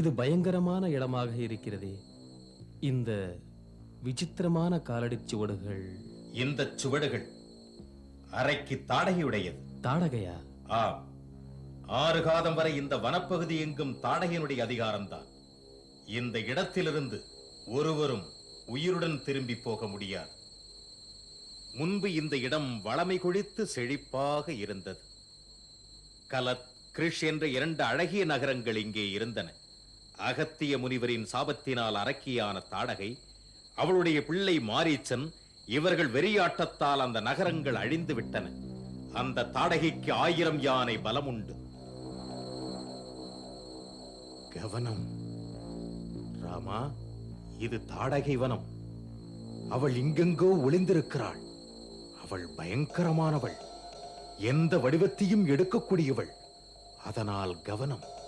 இது பயங்கரமான இடமாக இருக்கிறதே. இந்த விசித்திரமான காலடிச் சுவடுகள். இந்த சுவடுகள் அறைக்கு தாடகையுடையது. தாடகையா? ஆம். ஆறு காதம் வரை இந்த வனப்பகுதி எங்கும் தாடகையினுடைய அதிகாரம்தான். இந்த இடத்திலிருந்து ஒருவரும் உயிருடன் திரும்பி போக முடியாது. முன்பு இந்த இடம் வளமை கொழித்து செழிப்பாக இருந்தது. கலத் கிருஷ் என்ற இரண்டு அழகிய நகரங்கள் இங்கே இருந்தன. அகத்திய முனிவரின் சாபத்தினால் அரக்கியான தாடகை அவளுடைய பிள்ளை மாரீச்சன் இவர்கள் வெறியாட்டத்தால் அந்த நகரங்கள் அழிந்து விட்டன. அந்த தாடகைக்கு ஆயிரம் யானை பலம் உண்டு கவனம். ராமா இது தாடகை வனம். அவள் இங்கெங்கோ ஒளிந்திருக்கிறாள். அவள் பயங்கரமானவள். எந்த வடிவத்தையும் எடுக்கக்கூடியவள். அதனால் கவனம்.